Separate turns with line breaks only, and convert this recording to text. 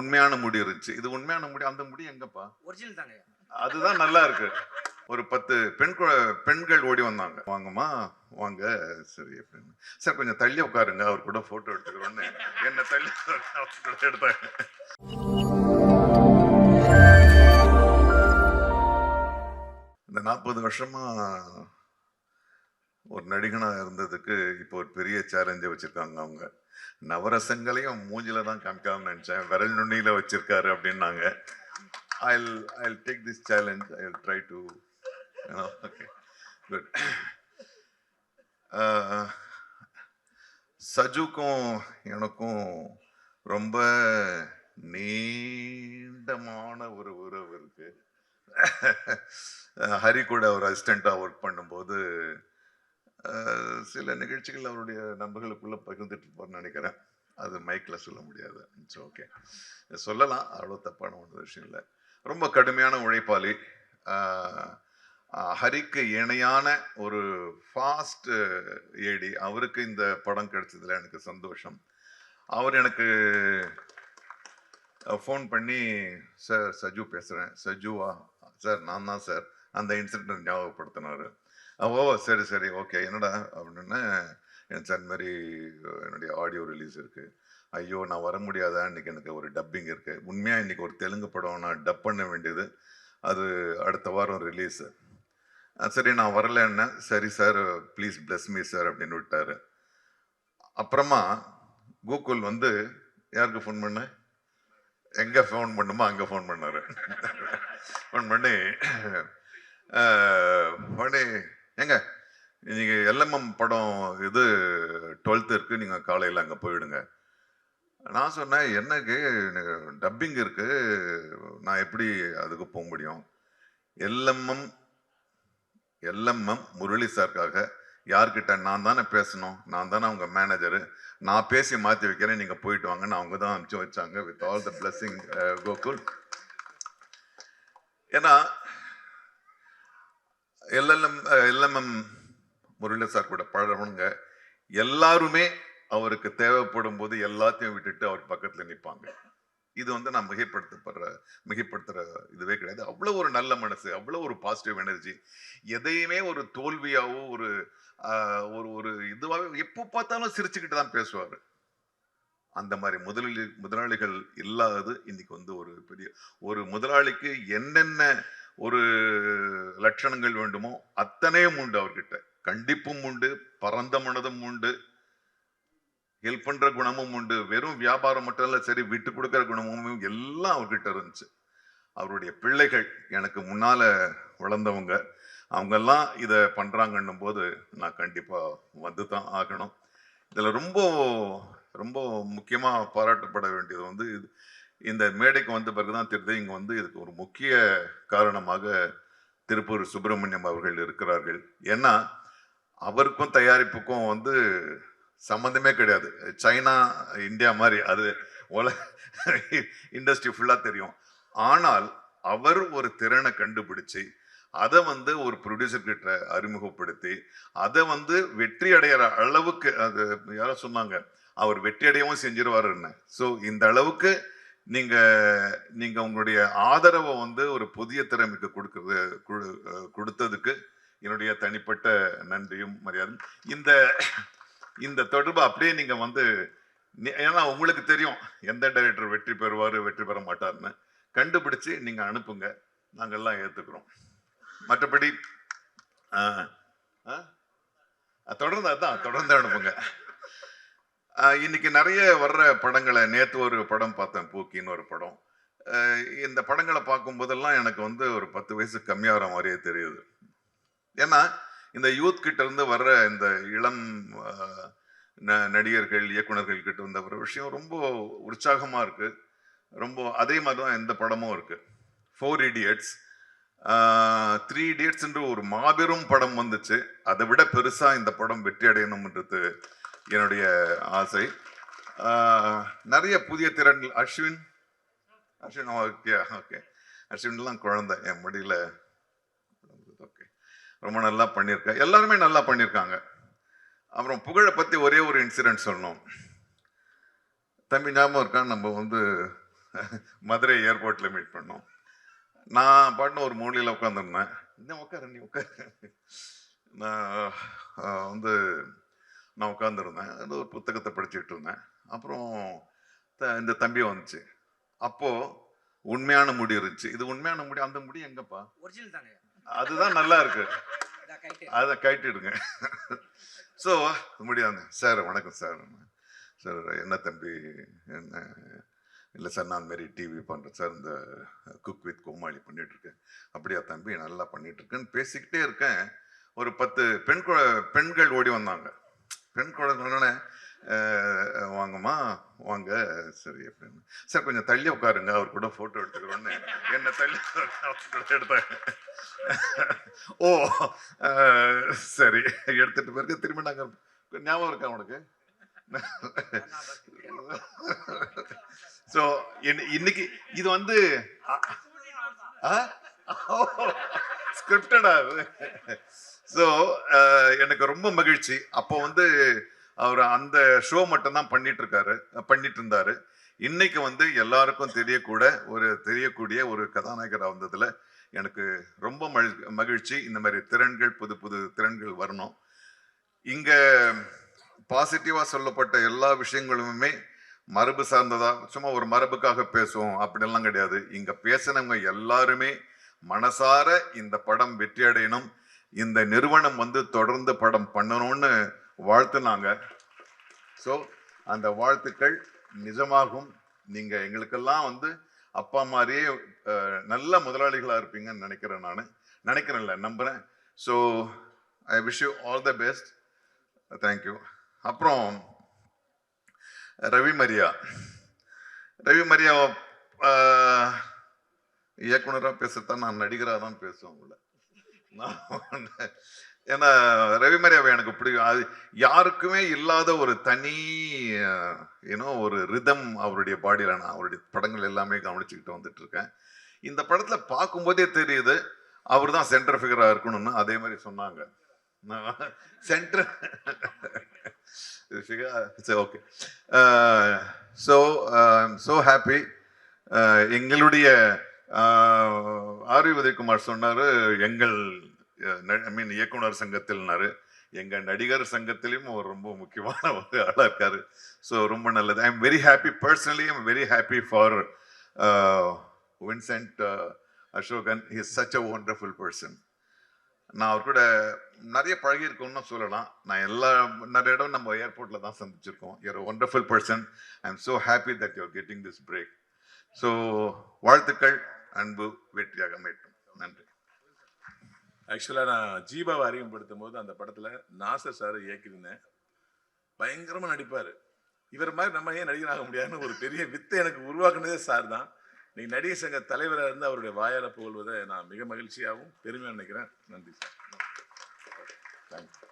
உண்மையான முடி இருந்துச்சு. இது உண்மையான முடி அந்த முடி எங்கப்பா?
ஒரிஜினல் தாங்க.
அதுதான் நல்லா இருக்கு. ஒரு பத்து பெண் பெண்கள் ஓடி வந்தாங்க. வாங்கம்மா வாங்க. சரி அப்படின்னு சார் கொஞ்சம் தள்ளி உட்காருங்க. அவர் கூட போட்டோ எடுத்துக்கிறோன்னு என்ன தள்ளி எடுத்தாங்க. இந்த நாற்பது வருஷமா ஒரு நடிகனா இருந்ததுக்கு இப்போ ஒரு பெரிய சேலஞ்சை வச்சிருக்காங்க அவங்க. நவரசங்களையும் மூஞ்சில தான் காமிக்காம நினைச்சேன். விரல் நுண்ணியில வச்சிருக்காரு அப்படின்னாங்க. I'll I'll take this challenge I try to, you good சஜுக்கும் uh, எனக்கும் ரொம்ப நீண்டமான ஒரு உறவு இருக்கு. ஹரி கூட ஒரு அசிஸ்டண்ட்டாக ஒர்க் பண்ணும்போது சில நிகழ்ச்சிகள் அவருடைய நண்பர்களுக்குள்ளே பகிர்ந்துட்டு இருப்பார்னு நினைக்கிறேன். அது மைக்கில் சொல்ல முடியாது. இட்ஸ் ஓகே சொல்லலாம். அவ்வளோ தப்பான ஒன்று விஷயம் இல்லை. ரொம்ப கடுமையான உழைப்பாளி. ஹரிக்கு இணையான ஒரு ஃபாஸ்ட் ஏடி அவருக்கு இந்த படம் கிடைச்சதுல எனக்கு சந்தோஷம். அவர் எனக்கு ஃபோன் பண்ணி சார் சஜு பேசுகிறேன் சஜுவா சார் நான் தான் சார் அந்த இன்சிடென்ட் ஞாபகப்படுத்தினார். ஓ சரி சரி. ஓகே. என்னடா அப்படின்னு என் சார் இந்த மாதிரி என்னுடைய ஆடியோ ரிலீஸ் இருக்கு. ஐயோ நான் வர முடியாதா? இன்னைக்கு எனக்கு ஒரு டப்பிங் இருக்கு. உண்மையா இன்னைக்கு ஒரு தெலுங்கு படம் நான் டப் பண்ண வேண்டியது. அது அடுத்த வாரம் ரிலீஸ். சரி நான் வரலன்னா சரி sir please bless me sir அப்படின்னு விட்டாரு. அப்புறமா கூகுள் வந்து யாருக்கு ஃபோன் பண்ண? எங்கே ஃபோன் பண்ணுமோ அங்கே ஃபோன் பண்ணாரு. ஃபோன் பண்ணி அஹ், ஏங்க நீங்க எல்எம்எம் படம் இது டுவெல்த் இருக்கு நீங்க காலையில அங்க போயிடுங்க. நான் சொன்னேன் என்னக்கு? டப்பிங் இருக்கு. நான் எப்படி அதுக்கு போக முடியும்? எல்எம்எம் எல்எம்எம் முரளி சார்க்காக யார்கிட்ட நான் தானே பேசணும்? நான் தானே அவங்க மேனேஜரு நான் பேசி மாற்றி வைக்கிறேன் நீங்கள் போயிட்டு வாங்கன்னு அவங்க தான் அனுப்பிச்சு வச்சாங்க. With all the blessing Gokul ஏன்னா எல்எல்எம் எல்எம்எம் முரளி சார் கூட பழகுனவங்க எல்லாருமே அவருக்கு தேவைப்படும் போது எல்லாத்தையும் விட்டுட்டு அவர் பக்கத்தில் நிற்பாங்க இது வந்து நான் மிகைப்படுத்தப்படுற மிகைப்படுத்துகிற இதுவே கிடையாது. அவ்வளோ ஒரு நல்ல மனசு அவ்வளோ ஒரு பாசிட்டிவ் எனர்ஜி எதையுமே ஒரு தோல்வியாகவோ ஒரு ஒரு ஒரு இதுவாகவே எப்போ பார்த்தாலும் சிரிச்சுக்கிட்டு தான் பேசுவார். அந்த மாதிரி முதலாளி முதலாளிகள் இல்லாதது இன்னைக்கு வந்து ஒரு பெரிய ஒரு முதலாளிக்கு என்னென்ன ஒரு லட்சணங்கள் வேண்டுமோ அத்தனையும் உண்டு அவர்கிட்ட. கண்டிப்பும் உண்டு பரந்த மனதும் உண்டு ஹெல்ப் பண்ற குணமும் உண்டு. வெறும் வியாபாரம் மட்டும் இல்ல சரி விட்டு கொடுக்கற குணமும் எல்லாம் அவர்கிட்ட இருந்துச்சு. அவருடைய பிள்ளைகள் எனக்கு முன்னால வளர்ந்தவங்க. அவங்கெல்லாம் இதை பண்றாங்கன்னும் போது நான் கண்டிப்பா வந்து தான் ஆகணும். இதுல ரொம்ப ரொம்ப முக்கியமா பாராட்டப்பட வேண்டியது வந்து இந்த மேடைக்கு வந்த பிறகுதான் தெரியுது இங்கே வந்து இதுக்கு ஒரு முக்கிய காரணமாக திருப்பூர் சுப்பிரமணியம் அவர்கள் இருக்கிறார்கள். ஏன்னா அவருக்கும் தயாரிப்புக்கும் வந்து சம்மந்தமே கிடையாது. சைனா இந்தியா மாதிரி அது உலக இண்டஸ்ட்ரி ஃபுல்லாக தெரியும். ஆனால் அவர் ஒரு திறனை கண்டுபிடிச்சு அதை வந்து ஒரு ப்ரொடியூசர்கிட்ட அறிமுகப்படுத்தி அதை வந்து வெற்றி அடையிற அளவுக்கு அது யாரோ சொன்னாங்க அவர் வெற்றி அடையவும் செஞ்சிருவாருன்னு. ஸோ இந்த அளவுக்கு நீங்க நீங்க உங்களுடைய ஆதரவை வந்து ஒரு புதிய திறமைக்கு கொடுக்கறது கொடுத்ததுக்கு என்னுடைய தனிப்பட்ட நன்றியும் மரியாதையும். இந்த இந்த தொடர்பு அப்படியே நீங்க வந்து ஏன்னா உங்களுக்கு தெரியும் எந்த டைரக்டர் வெற்றி பெறுவாரு வெற்றி பெற மாட்டார்னு கண்டுபிடிச்சு நீங்க அனுப்புங்க. நாங்கெல்லாம் ஏத்துக்கிறோம். மற்றபடி தொடர்ந்து அதான் தொடர்ந்து அனுப்புங்க. இன்னைக்கு நிறைய வர்ற படங்களை நேத்து ஒரு படம் பார்த்தேன் பூக்கின்னு ஒரு படம். இந்த படங்களை பார்க்கும் போதெல்லாம் எனக்கு வந்து ஒரு பத்து வயசு கம்மியாகிற மாதிரியே தெரியுது. ஏன்னா இந்த யூத் கிட்ட இருந்து வர்ற இந்த இளம் ந- நடிகர்கள் இயக்குனர்கள் கிட்ட இருந்த ஒரு விஷயம் ரொம்ப உற்சாகமாக இருக்கு. ரொம்ப அதே மாதிரி தான் இந்த படமும் இருக்கு. ஃபோர் இடியட்ஸ் த்ரீ இடியட்ஸ்ன்ற ஒரு மாபெரும் படம் வந்துச்சு. அதை விட பெருசாக இந்த படம் வெற்றி அடையணும்ன்றது என்னுடைய ஆசை. நிறைய புதிய திறன்கள். அஸ்வின். Ashwin okay okay. அஸ்வின்லாம் குழந்தை என் முடியல. ஓகே. ரொம்ப நல்லா பண்ணியிருக்க. எல்லாருமே நல்லா பண்ணியிருக்காங்க. அப்புறம் புகழை பற்றி ஒரே ஒரு இன்சிடென்ட் சொல்லணும். தம்பி ஞாபகம் இருக்கான் நம்ம வந்து மதுரை ஏர்போர்ட்டில் மீட் பண்ணோம். நான் பாட்டின ஒரு மூலையில் உட்காந்துருந்தேன் இன்னும் உட்காரு நீ உட்காரு. நான் வந்து நான் உட்காந்துருந்தேன் அது ஒரு புத்தகத்தை படிச்சுட்டு இருந்தேன். அப்புறம் த- இந்த தம்பி வந்துச்சு. அப்போது உண்மையான முடி இருந்துச்சு. இது உண்மையான முடி அந்த முடி எங்கப்பா? அதுதான் நல்லா இருக்கு. அதை கட்டிடுங்க. ஸோ முடியாது சார் வணக்கம் சார். சார் என்ன தம்பி என்ன? இல்லை சார் நான் மாரி டிவி பண்ணுறேன் சார். இந்த குக் வித் கோமாளி பண்ணிட்டு இருக்கேன். அப்படியா தம்பி? நல்லா பண்ணிட்டு இருக்கேன்னு பேசிக்கிட்டே இருக்கேன். ஒரு பத்து பெண் பெண்கள் ஓடி வந்தாங்க. பெண் குழந்தைன்னொடனே வாங்கம்மா வாங்க சரி அப்படின்னு. சார் கொஞ்சம் தள்ளி உட்காருங்க அவர் கூட ஃபோட்டோ எடுத்துக்கிறோன்னு. என்ன தள்ளி எடுத்தாங்க. ஓ சரி எடுத்துட்டு பிறகு திரும்பி நாங்கள் ஞாபகம் இருக்கா உனக்கு? ஸோ இன்னைக்கு இது வந்து ஸ்கிரிப்டடா ஸோ uh, எனக்கு ரொம்ப மகிழ்ச்சி. அப்போ வந்து அவர் அந்த ஷோ மட்டும்தான் பண்ணிட்டு இருக்காரு பண்ணிட்டு இருந்தாரு இன்னைக்கு வந்து எல்லாருக்கும் தெரியக்கூட ஒரு தெரியக்கூடிய ஒரு கதாநாயகராக வந்ததுல எனக்கு ரொம்ப மகிழ்- மகிழ்ச்சி. இந்த மாதிரி திறன்கள் புது புது திறன்கள் வரணும். இங்க பாசிட்டிவா சொல்லப்பட்ட எல்லா விஷயங்களுமே மரபு சார்ந்ததா சும்மா ஒரு மரபுக்காக பேசுவோம் அப்படிலாம் கிடையாது. இங்க பேசினவங்க எல்லாருமே மனசார இந்த படம் வெற்றி அடையணும். இந்த நிறுவனம் வந்து தொடர்ந்து படம் பண்ணணும்னு வாழ்த்துனாங்க. ஸோ அந்த வாழ்த்துக்கள் நிஜமாகும். நீங்கள் எங்களுக்கெல்லாம் வந்து அப்பா மாதிரியே நல்ல முதலாளிகளாக இருப்பீங்கன்னு நினைக்கிறேன் நான். நினைக்கிறேன்ல நம்புகிறேன் so I wish you all the best thank you அப்புறம் ரவி மரியா. ரவி மரியா இயக்குனராக பேசுகிறதா நான் நடிகராக தான் பேசுவேன் உங்களை. ஏன்னா ரவி மரியாவை எனக்கு பிடிக்கும். அது யாருக்குமே இல்லாத ஒரு தனி ஏன்னோ ஒரு ரிதம் அவருடைய பாடியில் நான் அவருடைய படங்கள் எல்லாமே கவனிச்சுக்கிட்டு வந்துட்டு இருக்கேன் இந்த படத்தில் பார்க்கும்போதே தெரியுது அவர் தான் சென்டர் ஃபிகராக இருக்கணும்னு அதே மாதிரி சொன்னாங்க. Centre okay so so happy எங்களுடைய ஆர்வி உதயகுமார் சொன்னார் எங்கள் ஐ மீன் இயக்குனர் சங்கத்தில்னாரு. எங்கள் நடிகர் சங்கத்திலையும் அவர் ரொம்ப முக்கியமான ஒரு ஆளாக இருக்காரு. ஸோ ரொம்ப நல்லது. I am very happy personally I'm very happy for Vincent Asokan. Is such a wonderful person நான் அவர் கூட நிறைய பழகியிருக்கோம்னு சொல்லலாம். நான் எல்லா நிறைய இடம் நம்ம ஏர்போர்ட்ல தான் சந்திச்சிருக்கோம். You're wonderful person I am so happy that you're getting this break so வாழ்த்துக்கள். அன்பு வெற்றியாக அமையட்டும். நன்றி.
ஆக்சுவலாக நான் ஜீபாவை அறிமுகப்படுத்தும் போது அந்த படத்தில் நாசர் சார் இயக்கியிருந்தேன். பயங்கரமாக நடிப்பார். இவர் மாதிரி நம்ம ஏன் நடிகராக முடியாதுன்னு ஒரு பெரிய வித்தை எனக்கு உருவாக்குனதே சார் தான். இன்னைக்கு நடிகர் சங்க தலைவராக இருந்து அவருடைய வாயால் புகழ்வதை நான் மிக மகிழ்ச்சியாகவும் பெருமையாக நினைக்கிறேன். நன்றி சார். தேங்க்யூ